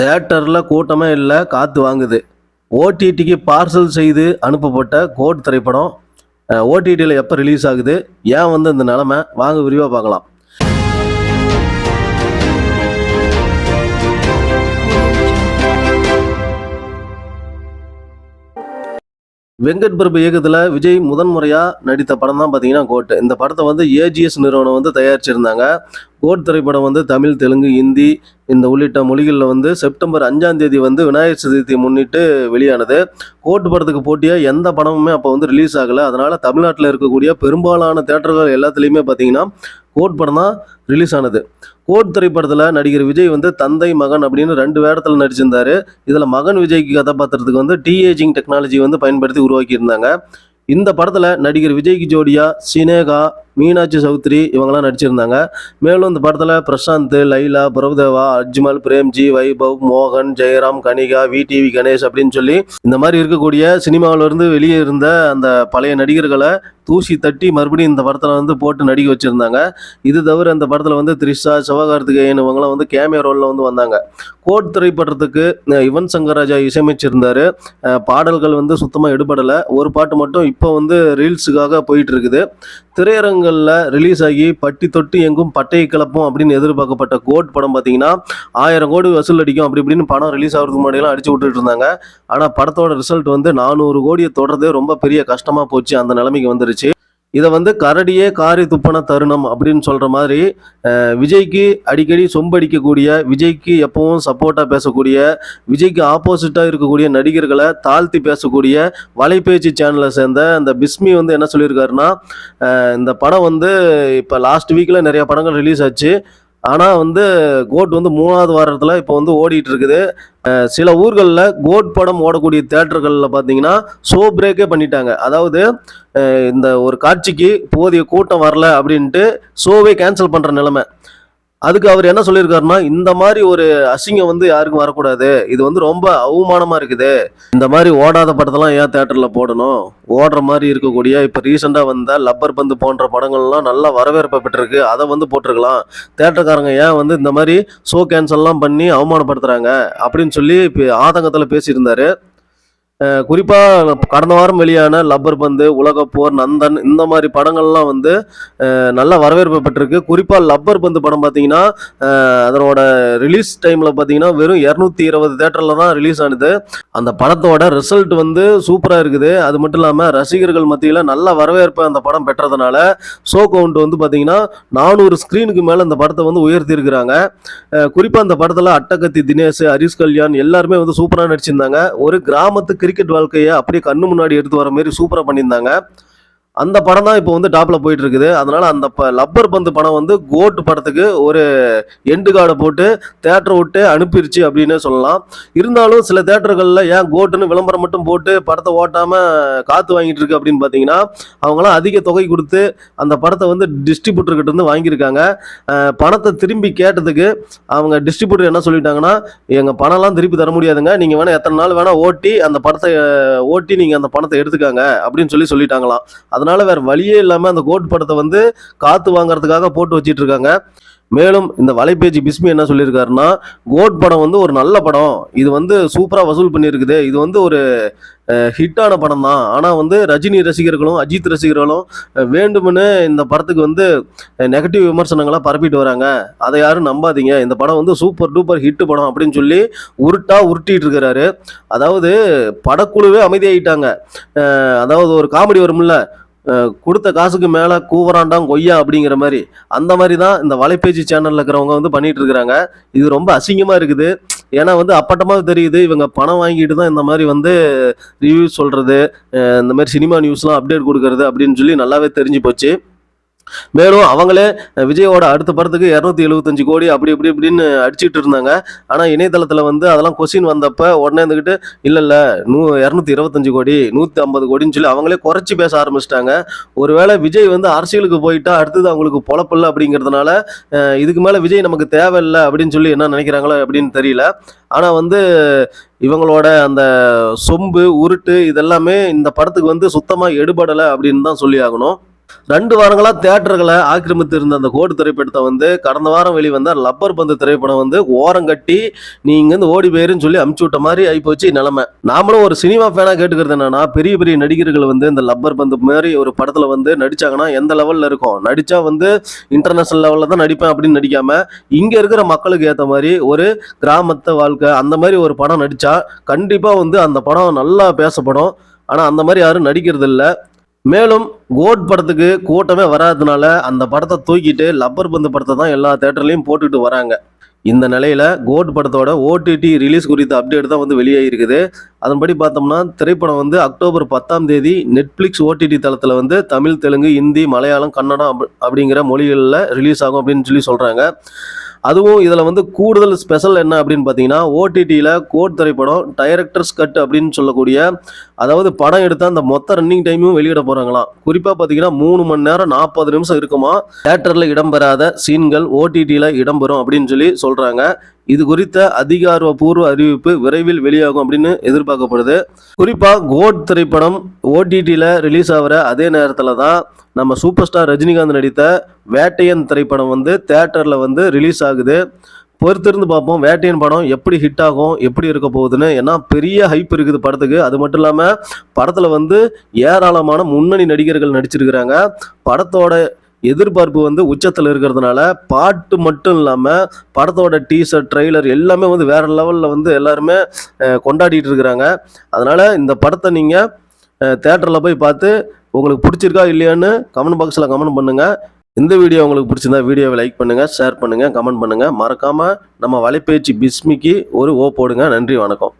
தேட்டரில் கூட்டமே இல்லை காற்று வாங்குது. ஓடிடிக்கு பார்சல் செய்து அனுப்பப்பட்ட கோட் திரைப்படம் ஓடிடியில் எப்போ ரிலீஸ் ஆகுது ஏன் வந்து இந்த நிலமை? வாங்க விரிவாக பார்க்கலாம். வெங்கட் பிரபு இயக்கத்தில் விஜய் முதன்முறையாக நடித்த படம் தான் பார்த்தீங்கன்னா கோட் இந்த படத்தை வந்து ஏஜிஎஸ் நிறுவனம் வந்து தயாரிச்சிருந்தாங்க. கோட் திரைப்படம் வந்து தமிழ் தெலுங்கு ஹிந்தி இந்த உள்ளிட்ட மொழிகளில் வந்து செப்டம்பர் அஞ்சாம் தேதி வந்து விநாயகர் சதுர்த்தியை முன்னிட்டு வெளியானது. கோட் படத்துக்கு போட்டியாக எந்த படமுமே அப்போ வந்து ரிலீஸ் ஆகலை. அதனால் தமிழ்நாட்டில் இருக்கக்கூடிய பெரும்பாலான தேட்டர்கள் எல்லாத்துலேயுமே பார்த்தீங்கன்னா கோட் படம் தான் ரிலீஸ் ஆனது. கோட் திரைப்படத்தில் நடிகர் விஜய் வந்து தந்தை மகன் அப்படின்னு ரெண்டு வேடத்தில் நடிச்சிருந்தாரு. இதில் மகன் விஜய்க்கு கதாபாத்திரத்துக்கு வந்து டிஏஜிங் டெக்னாலஜி வந்து பயன்படுத்தி உருவாக்கியிருந்தாங்க. இந்த படத்தில் நடிகர் விஜய்க்கு ஜோடியா சினேகா மீனாட்சி சௌத்ரி இவங்கெல்லாம் நடிச்சிருந்தாங்க. மேலும் இந்த படத்தில் பிரசாந்த் லைலா பிரபுதேவா அஜ்மல் பிரேம்ஜி வைபவ் மோகன் ஜெயராம் கனிகா விடிவி கணேஷ் அப்படின்னு சொல்லி இந்த மாதிரி இருக்கக்கூடிய சினிமாவிலிருந்து வெளியே இருந்த அந்த பழைய நடிகர்களை தூசி தட்டி மறுபடியும் இந்த படத்தில் வந்து போட்டு நடிக்க வச்சுருந்தாங்க. இது தவிர இந்த படத்தில் வந்து த்ரிஷா சிவகார்த்திகேயன் இவங்களாம் வந்து கேமியா ரோலில் வந்து வந்தாங்க. கோட் திரைப்படத்துக்கு யுவன் சங்கர் ராஜா இசையமைச்சிருந்தாரு பாடல்கள் வந்து சுத்தமாக எடுபடலை. ஒரு பாட்டு மட்டும் இப்போ வந்து ரீல்ஸுக்காக போயிட்டு இருக்குது. திரையரங்களில் ரிலீஸ் ஆகி பட்டி தொட்டி எங்கும் பட்டையை கிளப்பும் அப்படின்னு எதிர்பார்க்கப்பட்ட கோட் படம் பார்த்தீங்கன்னா ஆயிரம் கோடி வசூல் அடிக்கும் அப்படி இப்படின்னு படம் ரிலீஸ் ஆகிறதுக்கு முன்னாடியெல்லாம் அடிச்சு விட்டுட்டு இருந்தாங்க. ஆனால் படத்தோட ரிசல்ட் வந்து நானூறு கோடியை தொடர்றதே ரொம்ப பெரிய கஷ்டமாக போச்சு. அந்த நிலைமைக்கு வந்துருச்சு. இதை வந்து கரடியே காரி துப்பன தருணம் அப்படின்னு சொல்கிற மாதிரி விஜய்க்கு அடிக்கடி சொம்படிக்கக்கூடிய விஜய்க்கு எப்பவும் சப்போர்ட்டாக பேசக்கூடிய விஜய்க்கு ஆப்போசிட்டாக இருக்கக்கூடிய நடிகர்களை தாழ்த்தி பேசக்கூடிய வலைபேச்சு சேனலை சேர்ந்த அந்த பிஸ்மி வந்து என்ன சொல்லியிருக்காருன்னா இந்த படம் வந்து இப்போ லாஸ்ட் வீக்கில் நிறைய படங்கள் ரிலீஸ் ஆச்சு. ஆனால் வந்து கோட் வந்து மூணாவது வாரத்தில் இப்போ வந்து ஓடிட்டு இருக்குது. சில ஊர்களில் கோட் படம் ஓடக்கூடிய தேட்டர்களில் பார்த்தீங்கன்னா ஷோ பிரேக்கே பண்ணிட்டாங்க. அதாவது இந்த ஒரு காட்சிக்கு போதிய கூட்டம் வரல அப்படின்ட்டு ஷோவே கேன்சல் பண்ணுற நிலைமை. அதுக்கு அவர் என்ன சொல்லியிருக்காருன்னா இந்த மாதிரி ஒரு அசிங்கம் வந்து யாருக்கும் வரக்கூடாது. இது வந்து ரொம்ப அவமானமாக இருக்குது. இந்த மாதிரி ஓடாத படத்தெல்லாம் ஏன் தேட்டரில் போடணும்? ஓடுற மாதிரி இருக்கக்கூடிய இப்போ ரீசெண்டாக வந்த லப்பர் பந்து போன்ற படங்கள்லாம் நல்லா வரவேற்பை பெற்றிருக்கு. அதை வந்து போட்டிருக்கலாம். தேட்டருக்காரங்க ஏன் வந்து இந்த மாதிரி ஷோ கேன்சல்லாம் பண்ணி அவமானப்படுத்துகிறாங்க அப்படின்னு சொல்லி இப்போ ஆதங்கத்தில் பேசியிருந்தாரு. குறிப்பாக கடந்த வாரம் வெளியான லப்பர் பந்து உலகப்போர் நந்தன் இந்த மாதிரி படங்கள்லாம் வந்து நல்ல வரவேற்பு பெற்றிருக்கு. குறிப்பாக லப்பர் பந்து படம் பார்த்தீங்கன்னா அதனோட ரிலீஸ் டைமில் பார்த்தீங்கன்னா வெறும் இரநூத்தி இருபது தேட்டரில் தான் ரிலீஸ் ஆனது. அந்த படத்தோட ரிசல்ட் வந்து சூப்பராக இருக்குது. அது மட்டும் இல்லாமல் ரசிகர்கள் மத்தியில் நல்ல வரவேற்பு அந்த படம் பெற்றதுனால ஷோ கவுண்ட் வந்து பார்த்தீங்கன்னா நானூறு ஸ்க்ரீனுக்கு மேலே அந்த படத்தை வந்து உயர்த்தியிருக்கிறாங்க. குறிப்பாக அந்த படத்தில் அட்டகத்தி தினேஷ் ஹரிஷ் கல்யாண் எல்லாருமே வந்து சூப்பராக நடிச்சிருந்தாங்க. ஒரு கிராமத்துக்கு கிரிக்கெட் வாழ்க்கையை அப்படியே கண்ணு முன்னாடி எடுத்து வர மாதிரி சூப்பராக பண்ணியிருந்தாங்க. அந்த படம் தான் இப்போ வந்து டாப்பில் போயிட்டு இருக்குது அதனால அந்த ப லப்பர் பந்து படம் வந்து கோட் படத்துக்கு ஒரு எண்டு கார்டை போட்டு தேட்டரை விட்டு அனுப்பிடுச்சு அப்படின்னு சொல்லலாம். இருந்தாலும் சில தேட்டர்களில் ஏன் கோட்டுன்னு விளம்பரம் மட்டும் போட்டு படத்தை ஓட்டாமல் காற்று வாங்கிட்டு இருக்கு அப்படின்னு பார்த்தீங்கன்னா அவங்களாம் அதிக தொகை கொடுத்து அந்த படத்தை வந்து டிஸ்ட்ரிபியூட்டர்கிட்ட இருந்து வாங்கியிருக்காங்க. பணத்தை திரும்பி கேட்டதுக்கு அவங்க டிஸ்ட்ரிபியூட்டர் என்ன சொல்லிட்டாங்கன்னா எங்கள் பணம்லாம் திருப்பி தர முடியாதுங்க. நீங்கள் வேணால் எத்தனை நாள் வேணால் ஓட்டி அந்த படத்தை ஓட்டி நீங்கள் அந்த பணத்தை எடுத்துக்காங்க. அப்படின்னு சொல்லி சொல்லிட்டாங்களாம். அதனால் வேற வழியே இல்லாமல் அந்த கோட் படத்தை வந்து காத்து வாங்குறதுக்காக போட்டு வச்சிட்டு இருக்காங்க மேலும் இந்த வலைபேஜி பிஸ்மி என்ன சொல்லியிருக்காருன்னா கோட் படம் வந்து ஒரு நல்ல படம். இது வந்து சூப்பராக வசூல் பண்ணியிருக்குது. இது வந்து ஒரு ஹிட்டான படம் தான். ஆனால் வந்து ரஜினி ரசிகர்களும் அஜித் ரசிகர்களும் வேண்டுமென்னு இந்த படத்துக்கு வந்து நெகட்டிவ் விமர்சனங்களாக பரப்பிட்டு வராங்க. அதை யாரும் நம்பாதீங்க. இந்த படம் வந்து சூப்பர் டூப்பர் ஹிட்டு படம் அப்படின்னு சொல்லி உருட்டா உருட்டிகிட்டு இருக்கிறாரு அதாவது படக்குழுவே அமைதியாகிட்டாங்க அதாவது ஒரு காமெடி வரும்ல கொடுத்த காசுக்கு மேலே கூவராண்டாம் கொய்யா அப்படிங்கிற மாதிரி. அந்த மாதிரி தான் இந்த வலைபேச்சு சேனலில் இருக்கிறவங்க வந்து பண்ணிட்டு இருக்கிறாங்க. இது ரொம்ப அசிங்கமாக இருக்குது. ஏன்னா வந்து அப்பட்டமாக தெரியுது இவங்க பணம் வாங்கிட்டு தான் இந்த மாதிரி வந்து ரிவ்யூ சொல்கிறது இந்த மாதிரி சினிமா நியூஸ்லாம் அப்டேட் கொடுக்கறது அப்படின்னு சொல்லி நல்லாவே தெரிஞ்சு போச்சு. மேலும் அவங்களே விஜயோட அடுத்த படத்துக்கு இரநூத்தி எழுபத்தஞ்சு கோடி அப்படி இப்படி இப்படின்னு அடிச்சுட்டு இருந்தாங்க. ஆனால் இணையதளத்தில் வந்து அதெல்லாம் கொஸ்டின் வந்தப்ப உடனே இருந்துக்கிட்டு இல்லை இல்லை நூ இரநூத்தி இருபத்தஞ்சு கோடி நூற்றி ஐம்பது கோடின்னு சொல்லி அவங்களே குறைச்சி பேச ஆரம்பிச்சிட்டாங்க. ஒருவேளை விஜய் வந்து அரசியலுக்கு போயிட்டா அடுத்தது அவங்களுக்கு பொழப்பில்லை அப்படிங்கிறதுனால இதுக்கு மேலே விஜய் நமக்கு தேவையில்லை அப்படின்னு சொல்லி என்ன நினைக்கிறாங்களோ அப்படின்னு தெரியல. ஆனால் வந்து இவங்களோட அந்த சொம்பு உருட்டு இதெல்லாமே இந்த படத்துக்கு வந்து சுத்தமாக எடுபடலை அப்படின்னு தான் சொல்லி ஆகணும். ரெண்டு வாரங்களாக தேட்டர்களை ஆக்கிரமித்து இருந்த அந்த கோடு திரைப்படத்தை வந்து கடந்த வாரம் வெளிவந்த லப்பர் பந்து திரைப்படம் வந்து ஓரம் கட்டி நீ இங்கேருந்து ஓடி போயிருன்னு சொல்லி அமுச்சு விட்ட மாதிரி ஆயிப்போச்சு நிலமை. நாமளும் ஒரு சினிமா ஃபேனாக கேட்டுக்கிறது என்னன்னா பெரிய பெரிய நடிகர்கள் வந்து இந்த லப்பர் பந்து மாதிரி ஒரு படத்தில் வந்து நடித்தாங்கன்னா எந்த லெவலில் இருக்கும்? நடித்தா வந்து இன்டர்நேஷனல் லெவலில் தான் நடிப்பேன் அப்படின்னு நடிக்காமல் இங்கே இருக்கிற மக்களுக்கு ஏற்ற மாதிரி ஒரு கிராமத்தை வாழ்க்கை அந்த மாதிரி ஒரு படம் நடித்தா கண்டிப்பாக வந்து அந்த படம் நல்லா பேசப்படும். ஆனால் அந்த மாதிரி யாரும் நடிக்கிறது இல்லை மேலும் கோட் படத்துக்கு கூட்டமே வராததுனால அந்த படத்தை தூக்கிட்டு லப்பர் பந்து படத்தை தான் எல்லா தேட்டர்லையும் போட்டுட்டு வராங்க. இந்த நிலையில கோட் படத்தோட ஓடிடி ரிலீஸ் குறித்த அப்டேட் தான் வந்து வெளியாகிருக்குது அதன்படி பார்த்தோம்னா திரைப்படம் வந்து அக்டோபர் பத்தாம் தேதி நெட்ஃப்ளிக்ஸ் ஓடிடி தளத்தில் வந்து தமிழ் தெலுங்கு ஹிந்தி மலையாளம் கன்னடம் அப் அப்படிங்கிற மொழிகளில் ரிலீஸ் ஆகும் அப்படின்னு சொல்லி சொல்கிறாங்க அதுவும் இதில் வந்து கூடுதல் ஸ்பெஷல் என்ன அப்படின்னு பார்த்தீங்கன்னா ஓடிடியில் கோட் திரைப்படம் டைரக்டர்ஸ் கட் அப்படின்னு சொல்லக்கூடிய அதாவது படம் எடுத்தால் அந்த மொத்த ரன்னிங் டைமும் வெளியிட போகிறாங்களாம் குறிப்பாக பார்த்தீங்கன்னா மூணு மணி நேரம் நாற்பது நிமிஷம் இருக்குமா? தேட்டரில் இடம்பெறாத சீன்கள் ஓடிடியில் இடம்பெறும் அப்படின்னு சொல்லி சொல்கிறாங்க இது குறித்த அதிகாரப்பூர்வ அறிவிப்பு விரைவில் வெளியாகும் அப்படின்னு எதிர்பார்க்கப்படுது. குறிப்பாக கோட் திரைப்படம் ஓடிடியில் ரிலீஸ் ஆகிற அதே நேரத்தில் தான் நம்ம சூப்பர் ஸ்டார் ரஜினிகாந்த் நடித்த வேட்டையன் திரைப்படம் வந்து தேட்டரில் வந்து ரிலீஸ் ஆகுது. பொறுத்திருந்து பார்ப்போம் வேட்டையன் படம் எப்படி ஹிட் ஆகும் எப்படி இருக்க போகுதுன்னு. ஏன்னா பெரிய ஹைப் இருக்குது படத்துக்கு. அது மட்டும் இல்லாமல் படத்தில் வந்து ஏராளமான முன்னணி நடிகர்கள் நடிச்சிருக்கிறாங்க. படத்தோட எதிர்பார்ப்பு வந்து உச்சத்தில் இருக்கிறதுனால பாட்டு மட்டும் இல்லாமல் படத்தோட டீசர் ட்ரெய்லர் எல்லாமே வந்து வேற லெவலில் வந்து எல்லாருமே கொண்டாடிட்டு இருக்கிறாங்க. அதனால் இந்த படத்தை நீங்கள் தேட்டரில் போய் பார்த்து உங்களுக்கு பிடிச்சிருக்கா இல்லையான்னு கமெண்ட் பாக்ஸில் கமெண்ட் பண்ணுங்கள் இந்த வீடியோ உங்களுக்கு பிடிச்சிருந்தா வீடியோவை லைக் பண்ணுங்கள் ஷேர் பண்ணுங்கள் கமெண்ட் பண்ணுங்கள் மறக்காமல் நம்ம வலைப்பேச்சு பிஸ்மிக்கு ஒரு ஓ போடுங்க. நன்றி வணக்கம்.